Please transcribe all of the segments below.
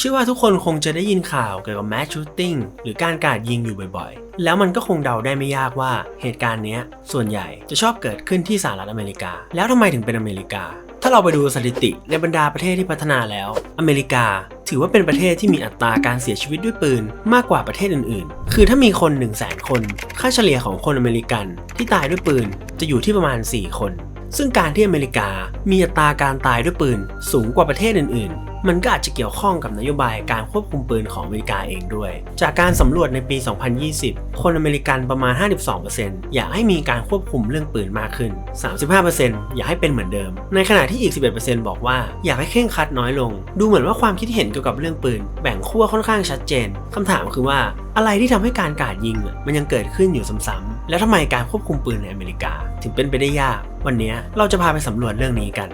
เชื่อว่าทุกคนคงจะได้ยินข่าวเกี่ยวกับแมสชูตติ้งหรือการกาดยิงอยู่บ่อยๆ แล้วมันก็คงเดาได้ไม่ยากว่าเหตุการณ์นี้ส่วนใหญ่จะชอบเกิดขึ้นที่สหรัฐอเมริกา แล้วทำไมถึงเป็นอเมริกา ถ้าเราไปดูสถิติในบรรดาประเทศที่พัฒนาแล้ว อเมริกาถือว่าเป็นประเทศที่มีอัตราการเสียชีวิตด้วยปืนมากกว่าประเทศอื่นๆ คือถ้ามีคน 1 0 0 0 0แคน ค่าเฉลี่ยของคนอเมริกันที่ตายด้วยปืนจะอยู่ที่ประมาณ 4 คนซึ่งการที่อเมริกามีอัตราการตายด้วยปืนสูงกว่าประเทศอื่นๆ มันก็อาจจะเกี่ยวข้องกับนโยบายการควบคุมปืนของอเมริกาเองด้วย จากการสำรวจในปี 2020 คนอเมริกันประมาณ 52%อยากให้มีการควบคุมเรื่องปืนมากขึ้น 35%อยากให้เป็นเหมือนเดิม ในขณะที่อีก 11%บอกว่าอยากให้เคร่งครัดน้อยลง ดูเหมือนว่าความคิดเห็นเกี่ยวกับเรื่องปืน แบ่งขั้วค่อนข้างชัดเจนคำถามคือว่าอะไรที่ทำให้การกาดยิงมันยังเกิดขึ้นอยู่ซ้ำๆแล้วทำไมการควบคุมปืนในอเมริกา ถึงเป็นไปได้ยาก วันนี้เราจะพาไปสำรวจเรื่องนี้กัน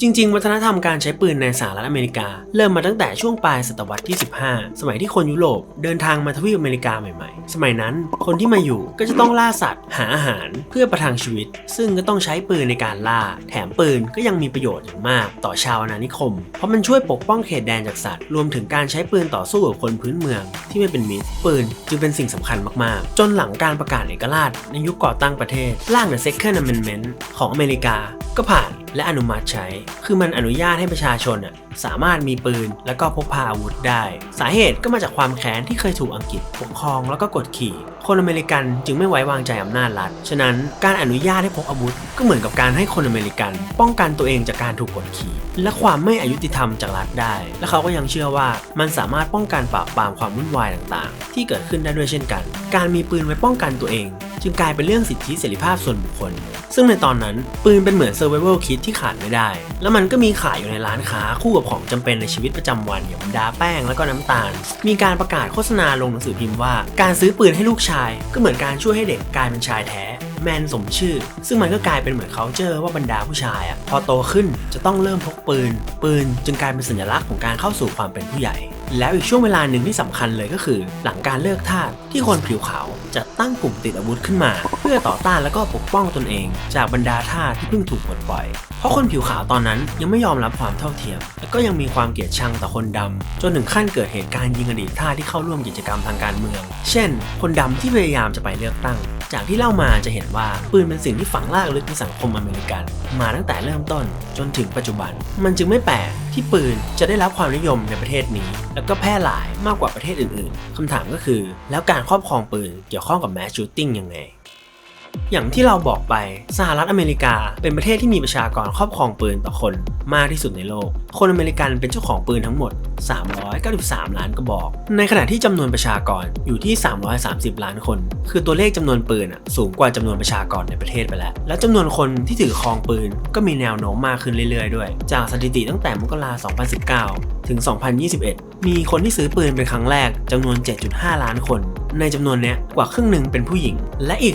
จริง ๆ วัฒนธรรมการใช้ปืนในสหรัฐอเมริกา เริ่มมาตั้งแต่ช่วงปลายศตวรรษที่ 15 สมัยที่คนยุโรปเดินทางมาทวีปอเมริกาใหม่ๆ สมัยนั้นคนที่มาอยู่ก็จะต้องล่าสัตว์ หาอาหารเพื่อประทังชีวิต ซึ่งก็ต้องใช้ปืนในการล่า แถมปืนก็ยังมีประโยชน์อย่างมาก ต่อชาวอาณานิคม เพราะมันช่วยปกป้องเขตแดนจากสัตว์ รวมถึงการใช้ปืนต่อสู้กับคนพื้นเมือง ที่ไม่เป็นมิตรปืนจึงเป็นสิ่งสำคัญมากๆ จนหลังการประกาศเอกราชในยุคก่อตั้งประเทศร่าง The Second Amendment ของอเมริกาก็ผ่าน และอนุมัติใช้ คือมันอนุญาตให้ประชาชนอะสามารถมีปืน และก็พกพาอาวุธได้ สาเหตุก็มาจากความแค้นที่เคยถูกอังกฤษปกครองแล้วก็กดขี่ คนอเมริกันจึงไม่ไว้วางใจอำนาจรัฐ ฉะนั้นการอนุญาตให้พกอาวุธ ก็เหมือนกับการให้คนอเมริกัน ป้องกันตัวเองจากการถูกกดขี่ และความไม่อายุติธรรมจากรัฐได้ และเขาก็ยังเชื่อว่ามันสามารถป้องกันปราบปรามความวุ่นวายต่างๆ ที่เกิดขึ้นได้ด้วยเช่นกัน การมีปืนไว้ป้องกันตัวเอง จึงกลายเป็นเรื่องสิทธิเสรีภาพส่วนบุคคล ซึ่งในตอนนั้นปืนเป็นเหมือน survival kit ที่ขาดไม่ได้ แล้วมันก็มีขายอยู่ในร้านค้าคู่กับของจำเป็นในชีวิตประจำวันอย่างบรรดาแป้งแล้วก็น้ำตาล มีการประกาศโฆษณาลงหนังสือพิมพ์ว่า การซื้อปืนให้ลูกชาย ก็เหมือนการช่วยให้เด็กกลายเป็นชายแท้แมนสมชื่อ ซึ่งมันก็กลายเป็นเหมือน culture ว่าบรรดาผู้ชายอะพอโตขึ้นจะต้องเริ่มพกปืน ปืนจึงกลายเป็นสัญลักษณ์ของการเข้าสู่ความเป็นผู้ใหญ่ แล้วอีกช่วงเวลาหนึ่งที่สำคัญเลยก็คือ หลังการเลิกทาสที่คนผิวขาวจะตั้งกลุ่มติดอาวุธขึ้นมา เพื่อต่อต้านและก็ปกป้องตนเอง จากบรรดาทาสที่เพิ่งถูกปลดปล่อย เพราะคนผิวขาวตอนนั้นยังไม่ยอมรับความเท่าเทียม และก็ยังมีความเกลียดชังต่อคนดำจนถึงขั้นเกิดเหตุการณ์ยิงอดีตทาสที่เข้าร่วมกิจกรรมทางการเมือง เช่น คนดำที่พยายามจะไปเลือกตั้ง จากที่เล่ามาจะเห็นว่าปืนเป็นสิ่งที่ฝังรากลึกในสังคมอเมริกัน มาตั้งแต่เริ่มต้นจนถึงปัจจุบัน มันจึงไม่แปลก ที่ปืนจะได้รับความนิยมในประเทศนี้ แล้วก็แพร่หลายมากกว่าประเทศอื่นๆ คำถามก็คือ แล้วการครอบครองปืนเกี่ยวข้องกับแมสชูตติ้งยังไง อย่างที่เราบอกไปสหรัฐอเมริกา เป็นประเทศที่มีประชากรครอบครองปืนต่อคนมากที่สุดในโลก คนอเมริกันเป็นเจ้าของปืนทั้งหมด 393 ล้านกระบอก ในขณะที่จำนวนประชากรอยู่ที่ 330 ล้านคน คือตัวเลขจำนวนปืนอะสูงกว่าจำนวนประชากรในประเทศไปแล้ว และจำนวนคนที่ถือครองปืนก็มีแนวโน้มมากขึ้นเรื่อยๆด้วย จากสถิติตั้งแต่มกราคม 2019 ถึง 2021 มีคนที่ซื้อปืนเป็นครั้งแรกจำนวน 7.5 ล้านคน ในจำนวนนี้กว่าครึ่งหนึ่งเป็นผู้หญิง และอีก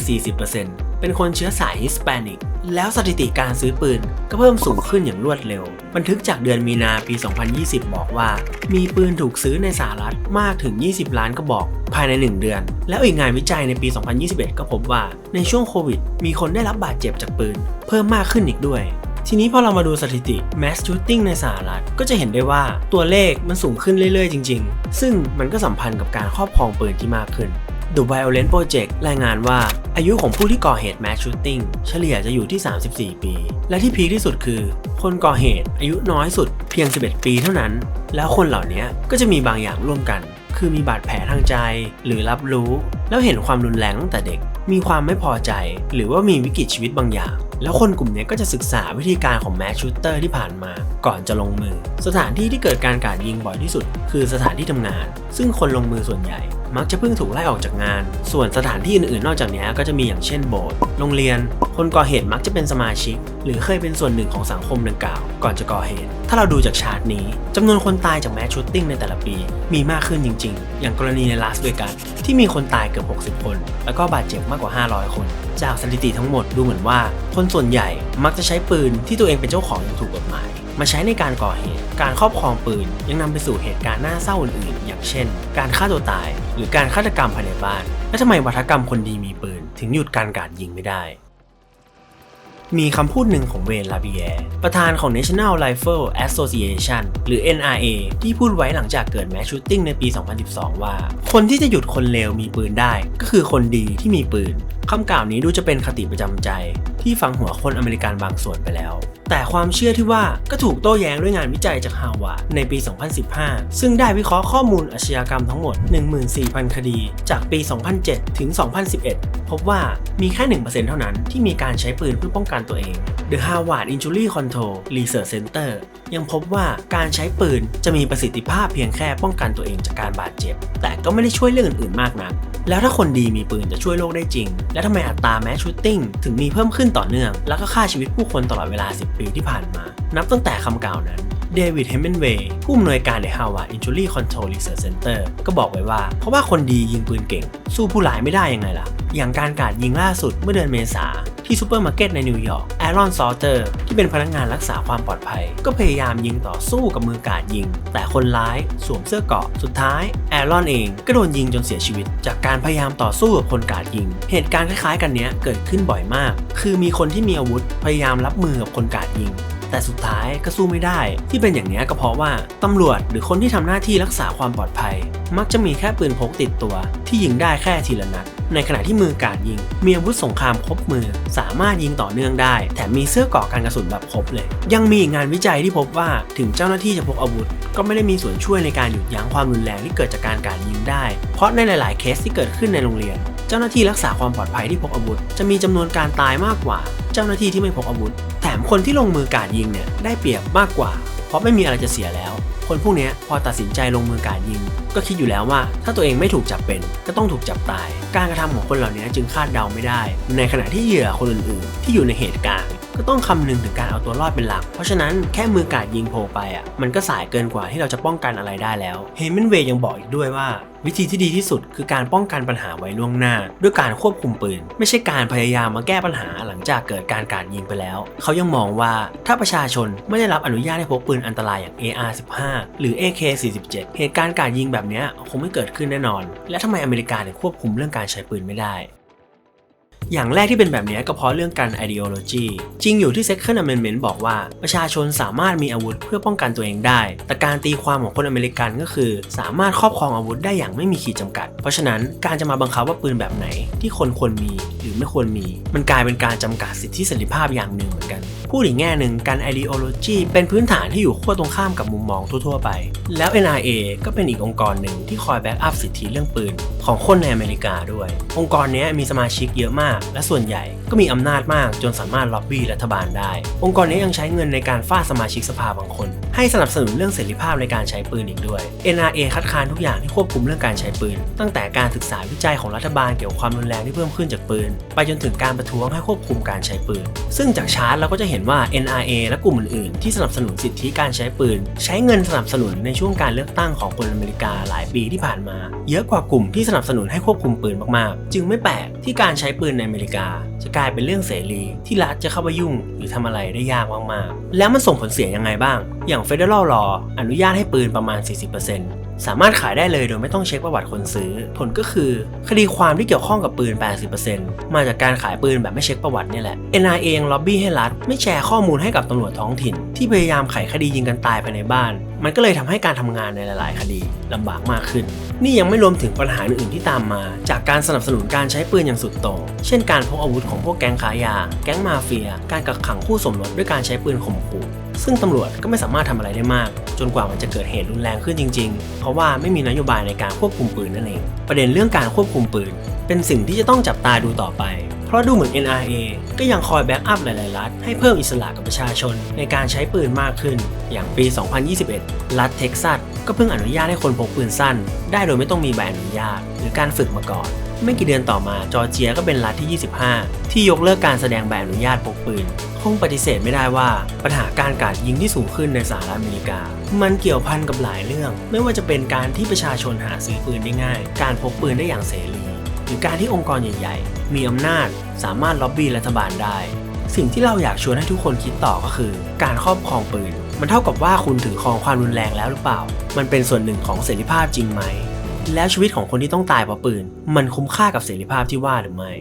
40%เป็นคนเชื้อสายฮิสแปนิก แล้วสถิติการซื้อปืนก็เพิ่มสูงขึ้นอย่างรวดเร็ว บันทึกจากเดือนมีนาปี 2020 บอกว่า มีปืนถูกซื้อในสหรัฐมากถึง 20 ล้านกระบอก ภายใน 1 เดือน แล้วอีกงานวิจัยในปี 2021 ก็พบว่าในช่วงโควิด มีคนได้รับบาดเจ็บจากปืน เพิ่มมากขึ้นอีกด้วย ทีนี้พอเรามาดูสถิติ mass shooting ในสหรัฐ ก็จะเห็นได้ว่าตัวเลขมันสูงขึ้นเรื่อยๆ จริง ๆ ซึ่งมันก็สัมพันธ์กับการครอบครองปืนที่มากขึ้น The Violent Project รายงานว่าอายุของผู้ที่ก่อเหตุ mass shooting เฉลี่ยจะอยู่ที่ 34 ปี และที่พีคที่สุดคือ คนก่อเหตุอายุน้อยสุดเพียง 11 ปีเท่านั้น แล้วคนเหล่านี้ก็จะมีบางอย่างร่วมกัน คือมีบาดแผลทางใจ หรือรับรู้ แล้วเห็นความรุนแรงตั้งแต่เด็ก มีความไม่พอใจ หรือว่ามีวิกฤตชีวิตบางอย่าง แล้วคนกลุ่มนี้ก็จะศึกษาวิธีการของแมสชูเตอร์ที่ผ่านมา ก่อนจะลงมือ สถานที่ที่เกิดการกาดยิงบ่อยที่สุด คือสถานที่ทำงาน ซึ่งคนลงมือส่วนใหญ่ มักจะเพิ่งถูกไล่ออกจากงาน ส่วนสถานที่อื่นๆ นอกจากนี้ก็จะมีอย่างเช่นโบสถ์โรงเรียน คนก่อเหตุมักจะเป็นสมาชิก หรือเคยเป็นส่วนหนึ่งของสังคมดังกล่าว ก่อนจะก่อเหตุ ถ้าเราดูจากชาร์ตนี้จำนวนคนตายจากแมสชูตติ้งในแต่ละปี มีมากขึ้นจริง ๆ อย่างกรณีในลาสเวกัสที่มีคนตายเกือบ 60 คน แล้วก็บาดเจ็บมากกว่า 500 คน จากสถิติทั้งหมดดูเหมือนว่า คนส่วนใหญ่มักจะใช้ปืนที่ตัวเองเป็นเจ้าของอย่างถูกกฎหมาย มาใช้ในการก่อเหตุ การครอบครองปืนยังนำไปสู่เหตุการณ์น่าเศร้าอื่นๆ อย่างเช่น การฆ่าตัวตาย หรือการฆาตกรรมภายในบ้าน และทำไมวัฒกรรมคนดีมีปืน ถึงหยุดการกาดยิงไม่ได้มีคำพูดหนึ่งของเวนลาเบิแอร์ประธานของ National Rifle Association หรือ NRA ที่พูดไว้หลังจากเกิดแมชชูตติ้งในปี 2012 ว่า คนที่จะหยุดคนเลวมีปืนได้ ก็คือคนดีที่มีปืน คำกล่าวนี้ดูจะเป็นคติประจำใจ ที่ฝังหัวคนอเมริกันบางส่วนไปแล้ว แต่ความเชื่อที่ว่าก็ถูกโต้แย้งด้วยงานวิจัยจากฮาวาดในปี 2015 ซึ่งได้วิเคราะห์ข้อมูลอาชญากรรมทั้งหมด 14,000 คดี จากปี 2007 ถึง 2011 พบว่ามีแค่ 1%เท่านั้นที่มีการใช้ปืนเพื่อป้องกันตัวเอง The Harvard Injury Control Research Center ยังพบว่าการใช้ปืนจะมีประสิทธิภาพเพียงแค่ป้องกันตัวเองจากการบาดเจ็บ แต่ก็ไม่ได้ช่วยเรื่องอื่นๆมากนัก แล้วถ้าคนดีมีปืนจะช่วยโลกได้จริง แล้วทำไมอัตราแมสชูตติ้งถึงมีเพิ่มขึ้นต่อเนื่อง แล้วก็ฆ่าชีวิตผู้คนตลอดเวลา 10 ปีที่ผ่านมา นับตั้งแต่คำกล่าวนั้น เดวิดเฮมเบนเวย์ผู้อำนวยการใน Harvard Injury Control Research Center ก็บอกไว้ว่า เพราะว่าคนดียิงปืนเก่ง สู้ผู้ร้ายไม่ได้ยังไงล่ะ อย่างการกาดยิงล่าสุดเมื่อเดือนเมษาที่ซูเปอร์มาร์เก็ตในนิวยอร์กแอรอนซอเตอร์ที่เป็นพนักงานรักษาความปลอดภัย ก็พยายามยิงต่อสู้กับมือกราดยิง แต่คนร้ายสวมเสื้อเกาะสุดท้ายแอรอนเองก็โดนยิงจนเสียชีวิต จากการพยายามต่อสู้กับคนกราดยิง เหตุการณ์คล้ายๆ กันนี้เกิดขึ้นบ่อยมาก คือมีคนที่มีอาวุธพยายามรับมือกับคนกราดยิง แต่สุดท้ายก็สู้ไม่ได้ ที่เป็นอย่างนี้ก็เพราะว่าตำรวจหรือคนที่ทำหน้าที่รักษาความปลอดภัย มักจะมีแค่ปืนพกติดตัว ที่ยิงได้แค่ทีละนัดในขณะที่มือกาดยิง มีอาวุธสงครามครบมือ สามารถยิงต่อเนื่องได้ แถมมีเสื้อกราะกันกระสุนแบบครบเลย ยังมีงานวิจัยที่พบว่าถึงเจ้าหน้าที่จะพกอาวุธ ก็ไม่ได้มีส่วนช่วยในการหยุดยั้งความรุนแรงที่เกิดจากการกาดยิงได้ เพราะในหลาย ๆ เคสที่เกิดขึ้นในโรงเรียน เจ้าหน้าที่รักษาความปลอดภัยที่พกอาวุธ จะมีจำนวนการตายมากกว่า เจ้าหน้าที่ที่ไม่พกอาวุธ แถมคนที่ลงมือกาดยิงเนี่ยได้เปรียบมากกว่า เพราะไม่มีอะไรจะเสียแล้ว คนพวกนี้พอตัดสินใจลงมือกาดยิง ก็คิดอยู่แล้วว่า ถ้าตัวเองไม่ถูกจับเป็น ก็ต้องถูกจับตาย การกระทำของคนเหล่านี้จึงคาดเดาไม่ได้ ในขณะที่เหยื่อคนอื่นๆที่อยู่ในเหตุการณ์ ก็ต้องคำนึงถึงการเอาตัวรอดเป็นหลัก เพราะฉะนั้นแค่มือกาดยิงโผล่ไปอะมันก็สายเกินกว่าที่เราจะป้องกันอะไรได้แล้วเฮมินเวย์ยังบอกอีกด้วยว่า วิธีที่ดีที่สุดคือการป้องกันปัญหาไว้ล่วงหน้า ด้วยการควบคุมปืน ไม่ใช่การพยายามมาแก้ปัญหาหลังจากเกิดการกาดยิงไปแล้ว เขายังมองว่าถ้าประชาชนไม่ได้รับอนุญาตให้พกปืนอันตรายอย่าง AR-15 หรือ AK-47 เหตุการณ์กาดยิงแบบนี้คงไม่เกิดขึ้นแน่นอน และทำไมอเมริกาถึงควบคุมเรื่องการใช้ปืนไม่ได้ อย่างแรกที่เป็นแบบนี้ก็เพราะเรื่องการ ideology จริงอยู่ที่ Second Amendment บอกว่าประชาชนสามารถมีอาวุธเพื่อป้องกันตัวเองได้ แต่การตีความของคนอเมริกันก็คือ สามารถครอบครองอาวุธได้อย่างไม่มีขีดจำกัด เพราะฉะนั้นการจะมาบังคับว่าปืนแบบไหน ที่คนควรมีหรือไม่ควรมี มันกลายเป็นการจำกัดสิทธิเสรีภาพอย่างหนึ่งเหมือนกันพูดอีกแง่หนึ่งการ ideology เป็นพื้นฐานที่อยู่ขั้วตรงข้ามกับมุมมองทั่วๆไป แล้ว NRA ก็เป็นอีกองค์กรหนึ่งที่คอยแบ็กอัพสิทธิเรื่องปืนของคนในอเมริกาด้วย องค์กรนี้มีสมาชิกเยอะมาก และส่วนใหญ่ก็มีอำนาจมากจนสามารถล็อบบี้รัฐบาลได้ องค์กรนี้ยังใช้เงินในการฟาดสมาชิกสภาบางคน ให้สนับสนุนเรื่องเสรีภาพในการใช้ปืนอีกด้วย NRA คัดค้านทุกอย่างที่ควบคุมเรื่องการใช้ปืน ตั้งแต่การศึกษาวิจัยของรัฐบาลเกี่ยวกับความรุนแรงที่เพิ่มขึ้นจากปืน ไปจนถึงการประท้วงให้ควบคุมการใช้ปืน ซึ่งจากชาร์ตเราก็จะเห็นว่า NRA และกลุ่มอื่นๆ ที่สนับสนุนสิทธิการใช้ปืน ใช้เงินสนับสนุนในช่วงการเลือกตั้งของคนอเมริกาหลายปีที่ผ่านมา เยอะกว่ากลุ่มที่สนับสนุนให้ควบคุมปืนมากๆ จึงไม่แปลกที่การใช้ปืนในอเมริกา จะกลายเป็นเรื่องเสรีที่รัฐจะเข้าไปยุ่ง หรือทำอะไรได้ยากมากๆ แล้วมันส่งผลเสียยังไงบ้าง อย่าง Federal Law อนุญาตให้ปืนประมาณ 40% สามารถขายได้เลยโดยไม่ต้องเช็คประวัติคนซื้อ ผลก็คือคดีความที่เกี่ยวข้องกับปืน 80%มาจากการขายปืนแบบไม่เช็คประวัตินี่แหละ NRA ยังล็อบบี้ให้รัฐไม่แชร์ข้อมูลให้กับตำรวจท้องถิ่น ที่พยายามไขคดียิงกันตายภายในบ้าน มันก็เลยทำให้การทำงานในหลาย ๆ คดีลำบากมากขึ้น นี่ยังไม่รวมถึงปัญหาอื่น ๆ ที่ตามมา จากการสนับสนุนการใช้ปืนอย่างสุดโต่งเช่นการพกอาวุธของพวกแก๊งขายยา แก๊งมาเฟีย การกักขังคู่สมรสด้วยการใช้ปืนข่มขู่ ซึ่งตำรวจก็ไม่สามารถทำอะไรได้มาก จนกว่ามันจะเกิดเหตุรุนแรงขึ้นจริง ๆ เพราะว่าไม่มีนโยบายในการควบคุมปืนนั่นเอง ประเด็นเรื่องการควบคุมปืน เป็นสิ่งที่จะต้องจับตาดูต่อไป เพราะดูเหมือน NRA ก็ยังคอยแบ็กอัพหลายๆ รัฐ ให้เพิ่มอิสระกับประชาชนในการใช้ปืนมากขึ้น อย่างปี 2021 รัฐเท็กซัสก็เพิ่งอนุญาตให้คนพกปืนสั้น ได้โดยไม่ต้องมีใบอนุญาต หรือการฝึกมาก่อนไม่กี่เดือนต่อมาจอร์เจียก็เป็นรัฐที่ 25 ที่ยกเลิกการแสดงใบอนุญาตพกปืน คงปฏิเสธไม่ได้ว่าปัญหาการกาดยิงที่สูงขึ้นในสหรัฐอเมริกา มันเกี่ยวพันกับหลายเรื่อง ไม่ว่าจะเป็นการที่ประชาชนหาซื้อปืนได้ง่าย การพกปืนได้อย่างเสรีหรือการที่องค์กรใหญ่ ๆ มีอำนาจสามารถล็อบบี้รัฐบาลได้ สิ่งที่เราอยากชวนให้ทุกคนคิดต่อก็คือ การครอบครองปืน มันเท่ากับว่าคุณถือครองความรุนแรงแล้วหรือเปล่า มันเป็นส่วนหนึ่งของเสรีภาพจริงไหม แล้วชีวิตของคนที่ต้องตายเพราะปืน มันคุ้มค่ากับเสรีภาพที่ว่าหรือไม่